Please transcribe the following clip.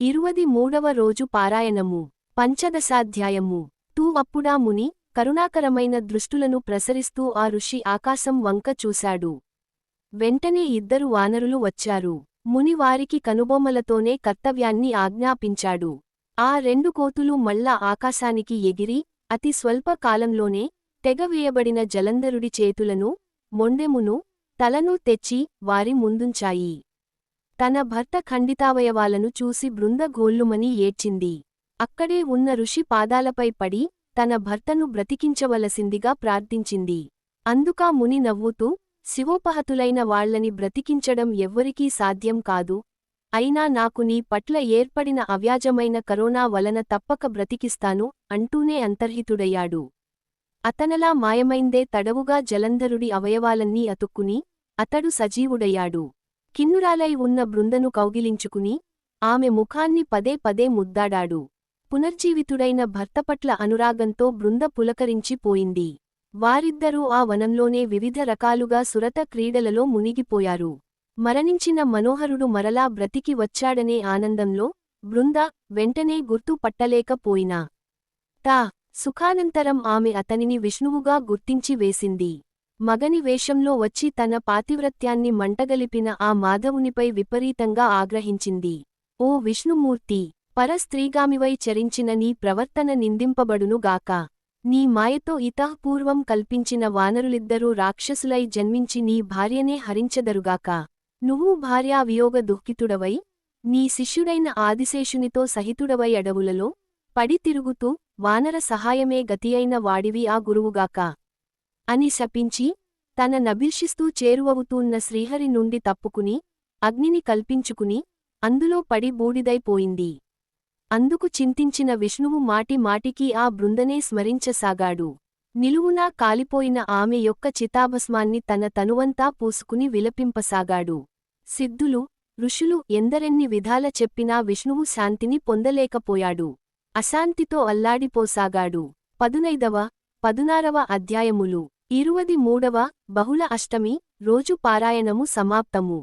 ఇరువది మూడవ రోజు పారాయణము పంచదశాధ్యాయము. తూ అప్పుడా ముని కరుణాకరమైన దృష్టులను ప్రసరిస్తూ ఆ ఋషి ఆకాశం వంక చూశాడు. వెంటనే ఇద్దరు వానరులు వచ్చారు. ముని వారికి కనుబొమ్మలతోనే కర్తవ్యాన్ని ఆజ్ఞాపించాడు. ఆ రెండు కోతులు మళ్ళా ఆకాశానికి ఎగిరి అతి స్వల్ప కాలంలోనే తెగవేయబడిన జలంధరుడి చేతులను మొండెమును తలను తెచ్చి వారి ముందుంచాయి. తన భర్త ఖండితావయవాలను చూసి బృంద గోల్లుమని ఏడ్చింది. అక్కడే ఉన్న ఋషి పాదాలపై పడి తన భర్తను బ్రతికించవలసిందిగా ప్రార్థించింది. అందుకా ముని నవ్వుతూ శివోపహతులైన వాళ్ళని బ్రతికించడం ఎవ్వరికీ సాధ్యం కాదు. అయినా నాకు నీ పట్ల ఏర్పడిన అవ్యాజమైన కరోనా వలన తప్పక బ్రతికిస్తాను అంటూనే అంతర్హితుడయ్యాడు. అతనలా మాయమైందే తడవుగా జలంధరుడి అవయవాలన్నీ అతుక్కుని అతడు సజీవుడయ్యాడు. కిన్నురాలై ఉన్న బృందను కౌగిలించుకుని ఆమె ముఖాన్ని పదే పదే ముద్దాడాడు. పునర్జీవితుడైన భర్తపట్ల అనురాగంతో బృంద పులకరించి పోయింది. వారిద్దరూ ఆ వనంలోనే వివిధ రకాలుగా సురత క్రీడలలో మునిగిపోయారు. మరణించిన మనోహరుడు మరలా బ్రతికి వచ్చాడనే ఆనందంలో బృంద వెంటనే గుర్తు పట్టలేకపోయినా. తా సుఖానంతరం ఆమె అతనిని విష్ణువుగా గుర్తించి వేసింది. మగని వేషంలో వచ్చి తన పాతివ్రత్యాన్ని మంటగలిపిన ఆ మాధవునిపై విపరీతంగా ఆగ్రహించింది. ఓ విష్ణుమూర్తి పరస్త్రీగామివై చరించిన నీ ప్రవర్తన నిందింపబడునుగాక. నీ మాయతో ఇతఃపూర్వం కల్పించిన వానరులిద్దరూ రాక్షసులై జన్మించి నీ భార్యనే హరించదరుగాక. నువ్వు భార్యా వియోగ దుఃఖితుడవై నీ శిష్యుడైన ఆదిశేషునితో సహితుడవై అడవులలో పడి తిరుగుతూ వానర సహాయమే గతియైన వాడివి ఆ గురువుగాక. అని శపించి తన నభిల్షిస్తూ చేరువవుతూన్న శ్రీహరి నుండి తప్పుకుని అగ్నిని కల్పించుకుని అందులో పడి బూడిదైపోయింది. అందుకు చింతించిన విష్ణువు మాటి మాటికి ఆ బృందనే స్మరించసాగాడు. నిలువునా కాలిపోయిన ఆమె యొక్క చితాభస్మాన్ని తన తనువంతా పూసుకుని విలపింపసాగాడు. సిద్ధులు ఋషులు ఎందరెన్ని విధాల చెప్పినా విష్ణువు శాంతిని పొందలేకపోయాడు. అశాంతితో అల్లాడిపోసాగాడు. పదునైదవ పదునారవ అధ్యాయములు ఇరువది మూడవ బహుళ అష్టమి రోజు పారాయణము సమాప్తము.